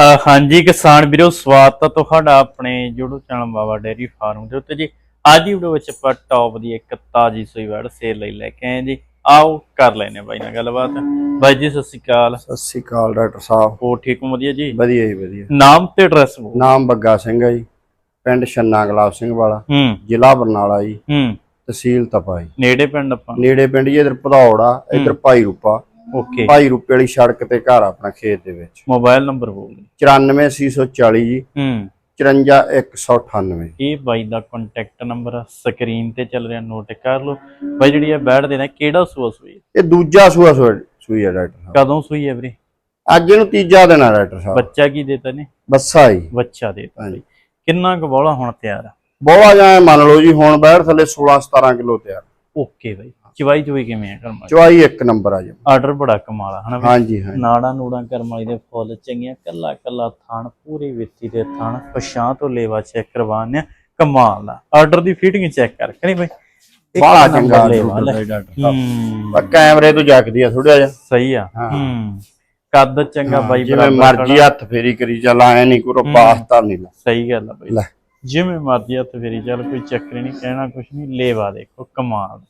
ਹਾਂਜੀ ਕਿਸਾਨ ਵੀਰੋ ਸਵਾਗਤ ਹੈ ਤੁਹਾਡਾ ਆਪਣੇ YouTube channel Baba dairy farm ਦੇ ਉੱਤੇ ਜੀ। ਅੱਜ ਦੀ ਵੀਡੀਓ ਵਿੱਚ ਆਪਾਂ ਟੌਪ ਦੀ ਇੱਕ ਤਾਜੀ ਸੂਈ ਵੜ ਸੇਲ ਲਈ ਲੈ ਕੇ ਆਏ ਜੀ। ਆਓ ਕਰ ਲੈਨੇ ਬਾਈ ਨਾਲ ਗੱਲਬਾਤ। ਬਾਈ ਜੀ ਸਤਿ ਸ਼੍ਰੀ ਅਕਾਲ। ਸਤਿ ਸ਼੍ਰੀ ਅਕਾਲ ਡਾਕਟਰ ਸਾਹਿਬ। ਹੋ ਠੀਕ ਹੋ? ਵਧੀਆ ਜੀ? ਵਧੀਆ ਜੀ ਵਧੀਆ। ਨਾਮ ਤੇ ਐਡਰੈਸ ਨਾਮ ਬੱਗਾ ਸਿੰਘ ਹੈ ਜੀ। ਪਿੰਡ ਛੰਨਾ ਗੁਲਾਬ ਸਿੰਘ ਵਾਲਾ। ਹੂੰ। ਜ਼ਿਲ੍ਹਾ ਬਰਨਾਲਾ ਜੀ। ਹੂੰ। ਤਹਿਸੀਲ ਤਪਾ ਜੀ। ਨੇੜੇ ਪਿੰਡ ਆਪਾਂ? ਨੇੜੇ ਪਿੰਡ ਜੀ ਇਧਰ ਭਦੌੜ ਇਧਰ ਭਾਈ ਰੂਪਾ। ਓਕੇ। ਭਾਈ ਰੂਪੇ ਵਾਲੀ ਸੜਕ ਤੇ ਘਰ ਆਪਣਾ ਖੇਤ ਦੇ ਵਿੱਚ। ਮੋਬਾਈਲ ਨੰਬਰ ਬੋਲ 94640 ਜੀ। ਹੂੰ। 54198 ਇਹ ਬਾਈ ਦਾ ਕੰਟੈਕਟ ਨੰਬਰ ਸਕਰੀਨ ਤੇ ਚੱਲ ਰਿਹਾ ਨੋਟ ਕਰ ਲਓ। ਬਾਈ ਜਿਹੜੀ ਇਹ ਬੈਠ ਦੇਣਾ ਕਿਹੜਾ ਸੂਆ ਸੂਈ ਹੈ? ਇਹ ਦੂਜਾ ਸੂਆ ਸੂਈ ਹੈ ਡਾਕਟਰ ਸਾਹਿਬ। ਕਦੋਂ ਸੂਈ ਹੈ ਵੀਰੇ? ਅੱਜ ਇਹਨੂੰ ਤੀਜਾ ਦਿਨ ਆ ਡਾਕਟਰ ਸਾਹਿਬ। ਬੱਚਾ ਕੀ ਦੇਤਾ ਨੇ ਬੱਸਾ ਜੀ। ਬੱਚਾ ਦੇਤਾ ਹਾਂਜੀ। ਕਿੰਨਾ ਕੁ ਬੋਲਾ ਹੁਣ ਤਿਆਰ ਆ? ਬਹੁਤ ਜਾਂ ਮੰਨ ਲਓ ਜੀ ਹੁਣ ਬੈਠ ਥੱਲੇ 16 17 ਕਿਲੋ ਤਿਆਰ। ਓਕੇ ਬਾਈ। ਚਵਾਈ ਚੋਈ ਕਿਵੇਂ ਆ ਕਰਮਾ ਚਵਾਈ ਇੱਕ ਨੰਬਰ ਆ ਜੀ। ਆਰਡਰ ਬੜਾ ਕਮਾਲ ਆ ਹਨਾ? ਹਾਂਜੀ ਹਾਂਜੀ। ਨਾੜਾਂ ਨੂੜਾਂ ਕਰਮਾਲੀ ਦੇ ਫੁੱਲ ਚੰਗੀਆਂ ਕੱਲਾ ਕੱਲਾ ਥਣ ਪੂਰੀ ਵਿੱਤੀ ਦੇ ਥਣ ਪਛਾਂ ਤੋਂ ਲੇਵਾ ਚੈੱਕ ਕਰਵਾਉਂਦੇ ਆ ਕਮਾਲ ਦਾ ਆਰਡਰ ਦੀ ਫਿਟਿੰਗ ਚੈੱਕ ਕਰ ਕਰੀ ਬਾਈ? ਇੱਕ ਨੰਬਰ ਚੰਗਾ ਲੇਵਾ ਲੈ। ਡਾਕਟਰ ਸਾਹਿਬ ਹੂੰ। ਪਰ ਕੈਮਰੇ ਤੋਂ ਜਗਦੀ ਆ ਥੋੜਾ ਜਿਹਾ। ਸਹੀ ਆ ਹਾਂ। ਹੂੰ। ਕੱਦ ਚੰਗਾ ਬਾਈ ਜਿਵੇਂ ਬਰਾਬਰ ਮਰਜ਼ੀ ਹੱਥ ਫੇਰੀ ਕਰੀ ਚੱਲ ਐ ਨਹੀਂ ਕੋਈ ਪਾਸਤਾ ਨਹੀਂ ਲਾ। ਸਹੀ ਗੱਲ ਆ ਬਾਈ। ਲੈ। ਜਿਵੇਂ ਮਰਜ਼ੀ ਹੱਥ ਫੇਰੀ ਚੱਲ ਕੋਈ ਚੱਕਰ ਹੀ ਨਹੀਂ ਕਹਿਣਾ ਕੁਛ ਨਹੀਂ ਲੇਵਾ ਦੇਖੋ ਕਮਾਲ।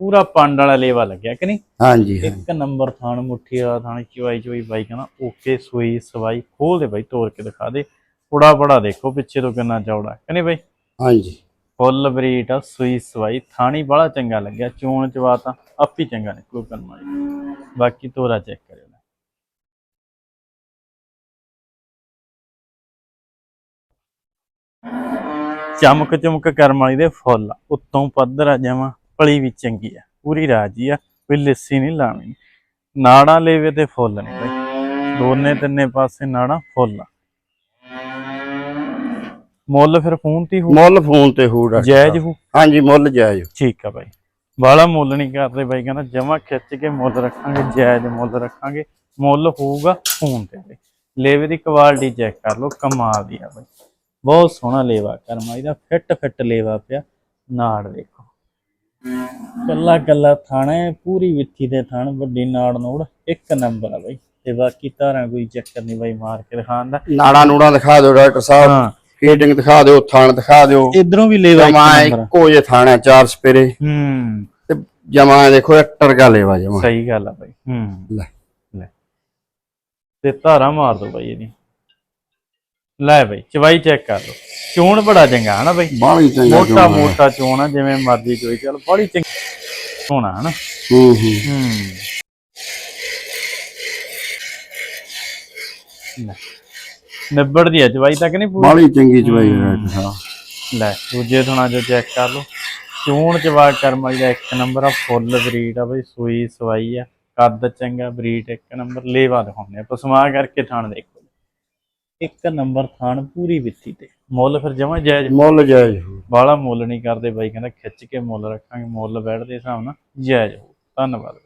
ਪੂਰਾ ਪੰਡ ਵਾਲਾ ਲੇਵਾ ਲੱਗਿਆ ਕਿ ਨਹੀਂ? ਹਾਂਜੀ। ਇੱਕ ਨੰਬਰ ਥਾਣ ਮੁੱਠੀ ਵਾਲਾ ਥਾਣ ਚਵਾਈ ਚਵਾਈ ਬਾਈ ਕਹਿੰਦਾ ਓਕੇ ਸੂਈ ਸਵਾਈ ਖੋਲ ਦੇ ਬਾਈ ਤੋੜ ਕੇ ਦਿਖਾ ਦੇ। ਬੜਾ ਬੜਾ ਦੇਖੋ ਪਿੱਛੇ ਤੋਂ ਕਿੰਨਾ ਚੌੜਾ ਕਹਿੰਦੇ ਬਾਈ? ਹਾਂਜੀ। ਫੁੱਲ ਬਰੀਟ ਆ ਸੂਈ ਸਵਾਈ ਥਾਣੀ ਬੜਾ ਚੰਗਾ ਲੱਗਿਆ ਚੋਣ ਚਵਾ ਤਾਂ ਆਪ ਹੀ ਚੰਗਾ ਨਿਕਲੂ ਕਰਮਾ ਬਾਕੀ ਤੋਰਾ ਚੈੱਕ ਕਰਿਓ ਚਮਕ ਚਮਕ ਕਰਮ ਵਾਲੀ ਦੇ ਫੁੱਲ। ਉੱਤੋਂ ਪੱਧਰ ਆ ਜਾਵਾਂ ਪਲੀ ਵੀ ਚੰਗੀ ਆ ਪੂਰੀ ਰਾਜੀ ਆ ਕੋਈ ਲੱਸੀ ਨਹੀਂ ਲਾਵਣੀ ਨਾੜਾਂ ਲੇਵੇ ਤੇ ਫੁੱਲ ਨੇ ਬਈ। ਦੋਨੇ ਤਿੰਨੇ ਪਾਸੇ ਨਾੜਾਂ ਫੁੱਲ ਆ। ਮੁੱਲ ਫਿਰ ਫੋਨ ਤੇ ਹੀ ਹੋਊ। ਮੁੱਲ ਫੋਨ ਤੇ ਹੋ ਡਾਕਟਰ ਜਾਇਜ਼। ਹੋ ਹਾਂਜੀ ਮੁੱਲ ਜਾਇਜ਼। ਠੀਕ ਆ ਬਾਈ। ਬਾਲਾ ਮੁੱਲ ਨਹੀਂ ਕਰਦੇ ਬਾਈ ਕਹਿੰਦਾ ਜਮਾ ਖਿੱਚ ਕੇ ਮੁੱਲ ਰੱਖਾਂਗੇ ਜਾਇਜ਼ ਮੁੱਲ ਰੱਖਾਂਗੇ। ਮੁੱਲ ਹੋਊਗਾ ਫੋਨ ਤੇ ਬਾਈ। ਲੇਵੇ ਦੀ ਕੁਆਲਿਟੀ ਚੈੱਕ ਕਰ ਲਓ ਕਮਾਲ ਦੀ ਆ ਬਾਈ। ਬਹੁਤ ਸੋਹਣਾ ਲੇਵਾ ਕਰਮਾ ਇਹਦਾ ਫਿੱਟ ਫਿੱਟ ਲੇਵਾ ਪਿਆ ਨਾੜ ਦੇਖੋ। ਕੱਲਾ ਕੱਲਾ ਥਾਣਾ ਹੈ, ਪੂਰੀ ਵਿੱਥੀ ਦੇ ਥਾਣ ਵੱਡੀ ਨਾੜ ਨੋੜ ਇੱਕ ਨੰਬਰ ਆ ਬਾਈ। ਤੇ ਬਾਕੀ ਧਾਰਾਂ ਕੋਈ ਚੱਕਰ ਨਹੀਂ ਬਾਈ ਮਾਰ ਕੇ ਦਿਖਾਉਣ ਦਾ ਨਾੜਾ ਨੂੜਾ ਦਿਖਾ ਦਿਓ ਡਾਕਟਰ ਸਾਹਿਬ। ਫੀਡਿੰਗ ਦਿਖਾ ਦਿਓ ਥਾਣ ਦਿਖਾ ਦਿਓ। ਇਧਰੋਂ ਵੀ ਲੇਵਾ ਇੱਕ ਜਮਾ। ਇੱਕੋ ਜੇ ਥਾਣ ਚਾਰ ਸਪੇਰੇ। ਹੂੰ। ਤੇ ਜਮਾ ਦੇਖੋ ਐਕਟਰ ਕਾ ਲੈਵਾ ਜਮਾ। ਸਹੀ ਗੱਲ ਆ ਬਾਈ। ਹੂੰ। ਲੈ। ਲੈ। ਤੇ ਧਾਰਾ ਮਾਰ ਦੋ ਬਾਈ ਇਹਦੀ। ਲੈ ਬਾਈ ਚਵਾਈ ਚੈੱਕ ਕਰ ਲਓ ਚੋਣ ਬੜਾ ਚੰਗਾ ਹਨਾ ਬਾਈ? ਬਾਹਲੀ ਚੰਗਾ ਮੋਟਾ। ਮੋਟਾ ਚੋਣ ਆ ਜਿਵੇਂ ਮਰਜ਼ੀ ਚੋਈ ਚੱਲ ਬੜੀ ਚੰਗੀ ਸੋਹਣਾ ਹਨਾ? ਹੂੰ ਹੂੰ। ਨਿਬੜਦੀ ਆ ਚਵਾਈ ਤੱਕ ਨਹੀਂ ਪੂਰੀ? ਬਾਹਲੀ ਚੰਗੀ ਚਵਾਈ ਹੈ। ਲੈ ਦੂਜੇ ਥਣਾ ਜੋ ਚੈੱਕ ਕਰ ਲਓ। ਚੋਣ ਚਵਾ ਕਰਮਾਈ ਦਾ ਇੱਕ ਨੰਬਰ ਆ ਫੁੱਲ ਬਰੀਡ ਆ ਬਈ ਸੂਈ ਸਵਾਈ ਆ। ਕੱਦ ਚੰਗਾ ਬਰੀਡ ਇੱਕ ਨੰਬਰ। ਲੇਵਾ ਦਿਖਾਉਂਦੇ ਆ ਪਸਮਾ ਕਰਕੇ ਥਾਣ ਦੇਖੋ। ਇੱਕ ਨੰਬਰ ਥਾਣ ਪੂਰੀ ਵਿੱਤੀ ਤੇ। ਮੁੱਲ ਫਿਰ ਜਮਾ ਜਾਇਜ਼? ਮੁੱਲ ਜਾਇਜ਼ ਹੋਊ। ਬਾਹਲਾ ਮੁੱਲ ਨਹੀਂ ਕਰਦੇ ਬਾਈ ਕਹਿੰਦਾ ਖਿੱਚ ਕੇ ਮੁੱਲ ਰੱਖਾਂਗੇ ਮੁੱਲ ਬੈਠਦੇ ਹਿਸਾਬ ਨਾਲ ਜਾਇਜ਼ ਹੋ ਧੰਨਵਾਦ।